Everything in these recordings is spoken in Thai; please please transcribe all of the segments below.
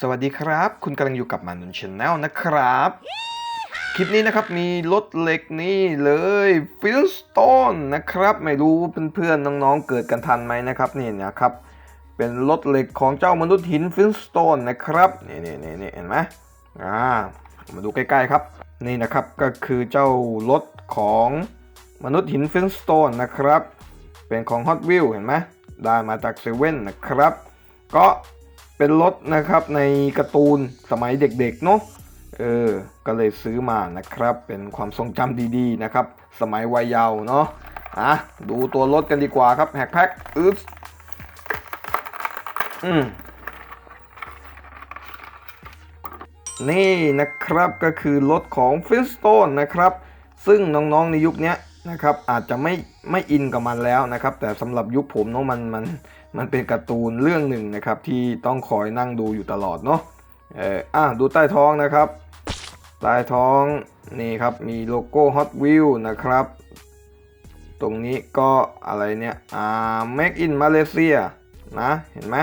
สวัสดีครับ คุณกำลังอยู่กับมานุนชาแนลนะครับ คลิปนี้นะครับมีรถเหล็กนี่เลยฟิลสโตนนะครับ ไม่รู้เพื่อนๆน้องๆเกิดกันทันไหมนะครับนี่นะครับ เป็นรถเหล็กของเจ้ามนุษย์หินฟิลสโตนนะครับนี่นี่นี่นี่เห็นไหมอ่ามาดูใกล้ๆครับ นี่นะครับก็คือเจ้ารถของมนุษย์หินฟิลสโตนนะครับ เป็นของ Hot w h e e l เห็นไหมได้มาจากเซเว่นนะครับ ก็ เป็นรถนะครับในการ์ตูนสมัยเด็กๆเนาะเออ ก็เลยซื้อมานะครับ เป็นความทรงจำดีๆนะครับ สมัยวัยเยาว์เนาะอะดูตัวรถกันดีกว่าครับแฮกแพ็กอึดอืมนี่นะครับก็คือรถของฟินสโตนนะครับ ซึ่งน้องๆในยุคนี้ นะครับอาจจะไม่ไม่อินกับมันแล้วนะครับ แต่สำหรับยุคผมเนาะมันมันมันเป็นการ์ตูนเรื่องหนึ่งนะครับที่ต้องคอยนั่งดูอยู่ตลอดเนาะเอออะดูใต้ท้องนะครับ ใต้ท้องนี่ครับมีโลโก้ Hot Wheel นะครับ ตรงนี้ก็อะไรเนี่ยอ่า Make in Malaysia นะเห็นไหม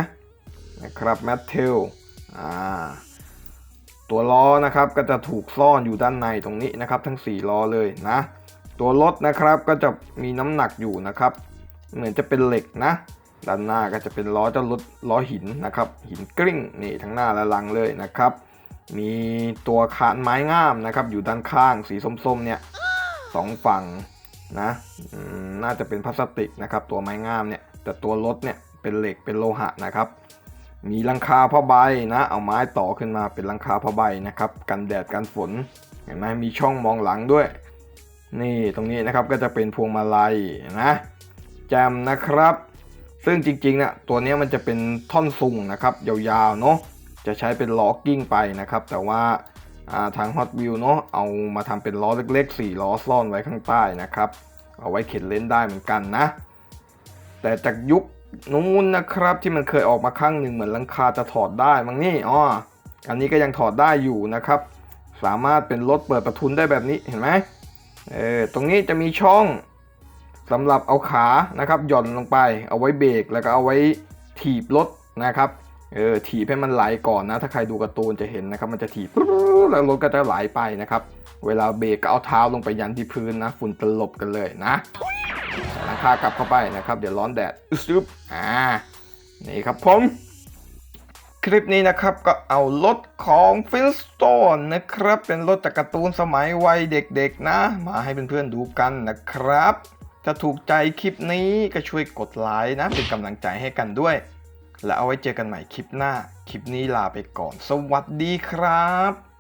นะครับ m a t t e l อ่าตัวล้อนะครับก็จะถูกซ่อนอยู่ด้านในตรงนี้นะครับ ทั้ง 4 ล้อเลยนะ ตัวรถนะครับก็จะมีน้ำหนักอยู่นะครับ เหมือนจะเป็นเหล็กนะ ด้านหน้าก็จะเป็นล้อเจ้ารถล้อหินนะครับ หินกลิ้งนี่ทั้งหน้าและหลังเลยนะครับ มีตัวคานไม้งามนะครับ อยู่ด้านข้างสีส้มๆเนี่ยสองฝั่งนะน่าจะเป็นพลาสติกนะครับ ตัวไม้งามเนี่ยแต่ตัวรถเนี่ยเป็นเหล็กเป็นโลหะนะครับ มีลังคาผ้าใบนะ เอาไม้ต่อขึ้นมาเป็นลังคาผ้าใบนะครับ กันแดดกันฝนเห็นไหมมีช่องมองหลังด้วย นี่ตรงนี้นะครับก็จะเป็นพวงมาลัยนะแจมนะครับ ซึ่งจริงๆนะตัวนี้มันจะเป็นท่อนซุงนะครับยาวๆเนาะจะใช้เป็นล้อกิ้งไปนะครับ แต่ว่าาทาง Hot Wheel เนาะเอามาทำเป็นล้อเล็ก ๆ 4 ล้อซ่อนไว้ข้างใต้นะครับ เอาไว้เข็นเล่นได้เหมือนกันนะ แต่จากยุคนู้นนะครับที่มันเคยออกมาครั้งหนึ่งเหมือนลังคาจะถอดได้มั้งนี่อ๋ออันนี้ก็ยังถอดได้อยู่นะครับ สามารถเป็นรถเปิดประทุนได้แบบนี้เห็นไหม เออตรงนี้จะมีช่องสำหรับเอาขานะครับหย่อนลงไป เอาไว้เบรกแล้วก็เอาไว้ถีบรถนะครับเออถีบให้มันไหลก่อนนะ ถ้าใครดูการ์ตูนจะเห็นนะครับ มันจะถีบแล้วรถก็จะไหลไปนะครับ เวลาเบรกก็เอาเท้าลงไปยันที่พื้นนะ ฝุ่นตลบกันเลยนะหลังคากลับเข้าไปนะครับ เดี๋ยวร้อนแดดอึ๊บอ่านี่ครับผม คลิปนี้นะครับก็เอารถของฟิลสโตนนะครับ เป็นรถจากการ์ตูนสมัยวัยเด็กๆนะ มาให้เพื่อนๆดูกันนะครับ ถ้าถูกใจคลิปนี้ก็ช่วยกดไลค์นะ เป็นกำลังใจให้กันด้วย และเอาไว้เจอกันใหม่คลิปหน้า คลิปนี้ลาไปก่อน สวัสดีครับ